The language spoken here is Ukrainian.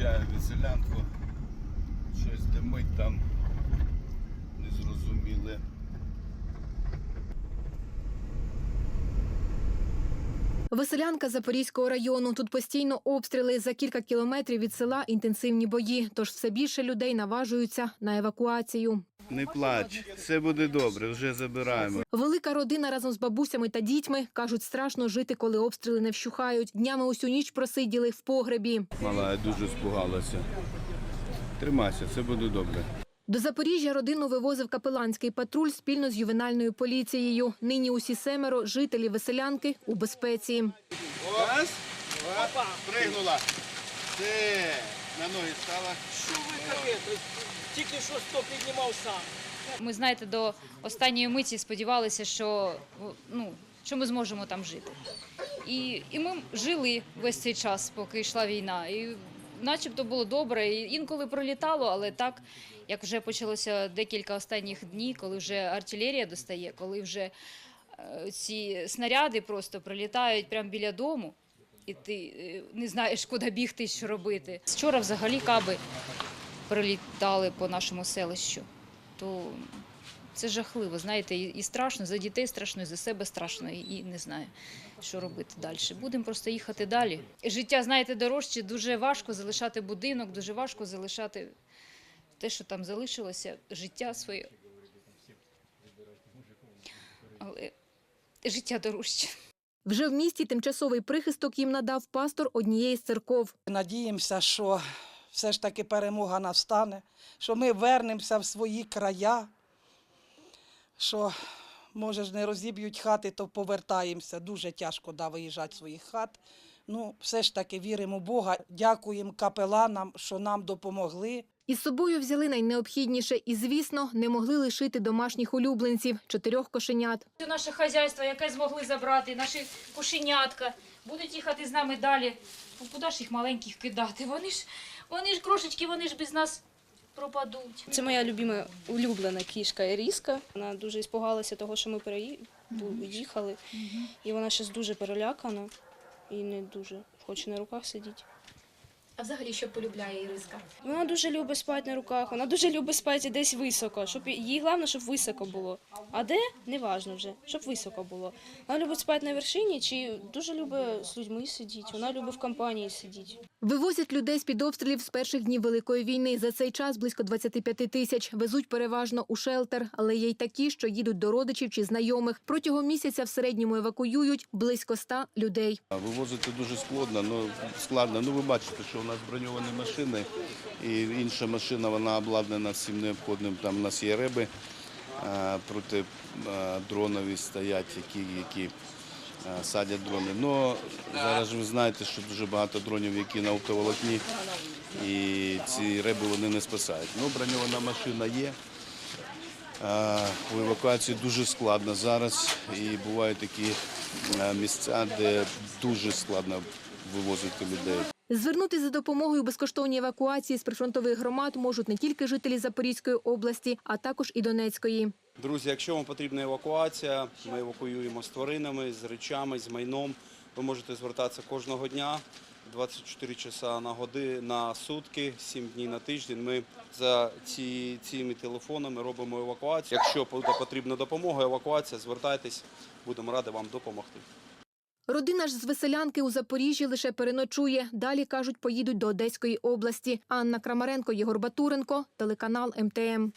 Заїжджаю в веселянку. Щось димить там. Незрозуміле. Веселянка Запорізького району. Тут постійно обстріли за кілька кілометрів від села інтенсивні бої. Тож все більше людей наважуються на евакуацію. Не плач, все буде добре, вже забираємо. Велика родина разом з бабусями та дітьми кажуть, страшно жити, коли обстріли не вщухають. Днями усю ніч просиділи в погребі. Мала, я дуже спугалася. Тримайся, все буде добре. До Запоріжжя родину вивозив капеланський патруль спільно з ювенальною поліцією. Нині усі семеро жителі веселянки у безпеці. Два, пригнула. Все, на ноги стала. Що ви кажете? Тільки що сто піднімав сам. Ми, знаєте, до останньої миті сподівалися, що, ну, що ми зможемо там жити. І, і ми жили весь цей час, поки йшла війна. І начебто було добре. І інколи пролітало, але так, як вже почалося декілька останніх днів, коли вже артилерія достає, коли вже е, ці снаряди просто прилітають прямо біля дому. І ти е, не знаєш, куди бігти, що робити. Вчора взагалі каби прилітали по нашому селищу, то це жахливо, знаєте, і, страшно, за дітей страшно, і за себе страшно, і не знаю, що робити далі. Будемо просто їхати далі. Життя, знаєте, дорожче, дуже важко залишати будинок, дуже важко залишати те, що там залишилося, життя своє. Але життя дорожче. Вже в місті тимчасовий прихисток їм надав пастор однієї з церков. Надіємося, що все ж таки перемога настане, що ми вернемося в свої края, що, може ж, не розіб'ють хати, то повертаємося. Дуже тяжко да, виїжджати з своїх хат. Ну, все ж таки віримо в Бога, дякуємо капеланам, що нам допомогли. Із собою взяли найнеобхідніше і, звісно, не могли лишити домашніх улюбленців чотирьох кошенят. Наше хазяйство, яке змогли забрати, наші кошенятка, будуть їхати з нами далі. Ну, куди ж їх маленьких кидати? Вони ж, вони ж крошечки, вони ж без нас пропадуть. Це моя любима улюблена кішка Еріска. Вона дуже іспугалася того, що ми переїхали. І вона зараз дуже перелякана і не дуже хоче на руках сидіти. А взагалі, що полюбляє Іриска? Вона дуже любить спати на руках, вона дуже любить спати десь високо. Щоб їй головне, щоб високо було. А де неважно вже, щоб високо було. Вона любить спати на вершині чи дуже любить з людьми сидіти. Вона любить в компанії сидіти. Вивозять людей з-під обстрілів з перших днів Великої війни. За цей час близько 25 тисяч. Везуть переважно у шелтер, але є й такі, що їдуть до родичів чи знайомих. Протягом місяця в середньому евакуюють близько 100 людей. Вивозити дуже складно, ну, складно. Ну, ви бачите, що у нас броньовані машини, і інша машина вона обладнана всім необхідним. Там у нас є реби а, проти а, дронові стоять, які, які садять дрони. Ну, зараз ви знаєте, що дуже багато дронів, які на оптоволокні, і ці реби вони не спасають. Ну, броньована машина є. У евакуації дуже складно зараз і бувають такі місця, де дуже складно вивозити людей. Звернути за допомогою безкоштовній евакуації з прифронтових громад можуть не тільки жителі Запорізької області, а також і Донецької. Друзі, якщо вам потрібна евакуація, ми евакуюємо з тваринами, з речами, з майном. Ви можете звертатися кожного дня, 24 часа на годи на сутки, 7 днів на тиждень. Ми за ці, цими телефонами робимо евакуацію. Якщо потрібна допомога, евакуація, звертайтесь, будемо раді вам допомогти. Родина ж з веселянки у Запоріжжі лише переночує. Далі кажуть, поїдуть до Одеської області. Анна Крамаренко, Єгор Батуренко, телеканал МТМ.